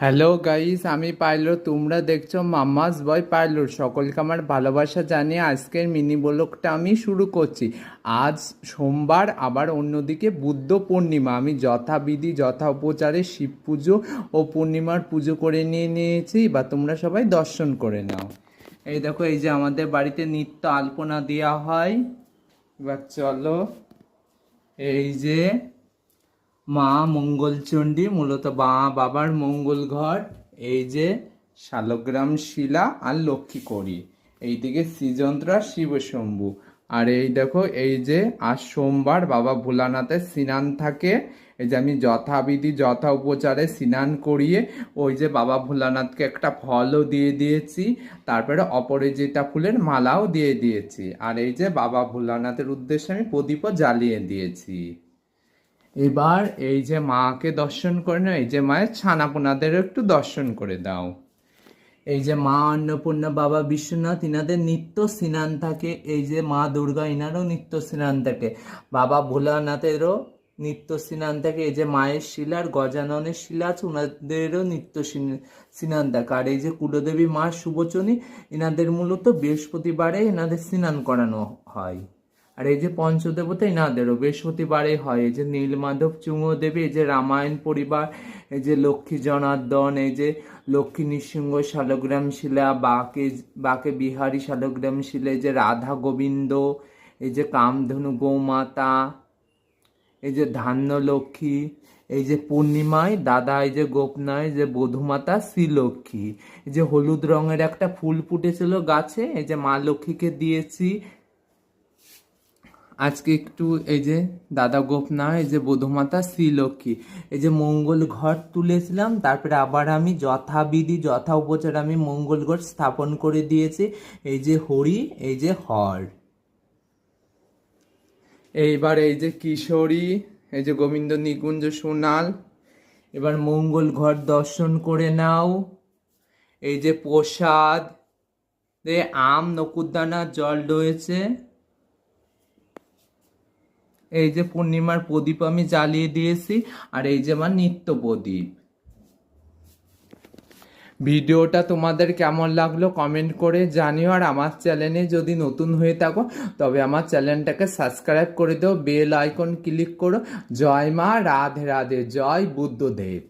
Hello guys আমি pilot, তোমরা দেখছ মাম্মাস বয় পাইলট। সকলকে আমার ভালোবাসা জানিয়ে আজকের মিনি ব্লগটা আমি শুরু করছি। আজ সোমবার, আবার অন্যদিকে বুদ্ধ পূর্ণিমা। আমি যথাবিধি যথা উপচারে শিব পুজো ও পূর্ণিমার পুজো করে নিয়ে নিয়েছি। বা তোমরা সবাই দর্শন করে নাও। এই দেখো, এই যে আমাদের বাড়িতে নিত্য আলপনা দেওয়া হয়। এবার চলো, এই যে মা মঙ্গলচণ্ডী মূলত মা বাবার মঙ্গল ঘর, এই যে শালগ্রাম, শিলা আর লক্ষ্মী করি এইদিকে শ্রীযন্ত্রা, শিবশম্ভু। আর এই দেখো, এই যে আজ সোমবার বাবা ভোলানাথের স্নান থাকে, এই যে আমি যথাবিধি, যথা উপচারে স্নান করিয়ে ওই যে বাবা ভোলানাথকে একটা ফলও দিয়ে দিয়েছি, তারপরে অপরাজিতা ফুলের মালাও দিয়ে দিয়েছি। আর এই যে বাবা ভোলানাথের উদ্দেশ্যে আমি প্রদীপও জ্বালিয়ে দিয়েছি। এবার এই যে মাকে দর্শন করে নাও, এই যে মায়ের ছানাপোনাদের একটু দর্শন করে দাও। এই যে মা অন্নপূর্ণা, বাবা বিশ্বনাথ, ইনাদের নিত্য স্নান থাকে এই যে মা দুর্গা, ইনারও নিত্য স্নান থাকে বাবা ভোলানাথেরও নিত্য স্নান থাকে এই যে মায়ের শিলার গজাননের শিলা আছে ওনাদেরও নিত্য স্নান থাকে আর এই যে কুলদেবী মা সুবচনী ইনাদের মূলত বৃহস্পতিবারে এনাদের স্নান করানো হয়। আর এই যে পঞ্চদেবতা এনাদেরও বৃহস্পতিবারে হয় এই যে নীলমাধব চুঙ্গ দেবী এই যে রামায়ণ পরিবার এই যে লক্ষ্মী জনার্দন এই যে লক্ষ্মী নৃসিংহ শালগ্রাম শিলা বাকে বাকে বিহারী শালগ্রাম শিলা এই যে রাধা গোবিন্দ এই যে কামধনু গৌমাতা এই যে ধান্য লক্ষ্মী এই যে পূর্ণিমায় দাদা এই যে গোপনায় যে বধুমাতা শ্রীলক্ষ্মী এই যে হলুদ রঙের একটা ফুল ফুটেছিল গাছে এই যে মা লক্ষ্মীকে দিয়েছি আজকে একটু এই যে দাদা গোপনা, এই যে বধুমাতা শ্রীলক্ষ্মী, এই যে মঙ্গল ঘর তুলেছিলাম, তারপরে আবার আমি যথাবিধি, যথা উপচার আমি মঙ্গল ঘর স্থাপন করে দিয়েছি, এই যে হরি, এই যে হর। এইবার এই যে কিশোরী, এই যে গোবিন্দ নিকুঞ্জ সোনাল, এবার মঙ্গল ঘর দর্শন করে নাও। এই যে প্রসাদ আম নকুরদানা জল রয়েছে। এই যে পূর্ণিমার প্রদীপ আমি জ্বালিয়ে দিয়েছি আর এই যে আমার নিত্য প্রদীপ। ভিডিওটা তোমাদের কেমন লাগল কমেন্ট করে জানিও আর আমার চ্যানেলে যদি নতুন হয়ে থাকো, তবে আমার চ্যানেলটাকে সাবস্ক্রাইব করে দাও, বেল আইকন ক্লিক করো। জয় মা, রাধে রাধে, জয় বুদ্ধদেব।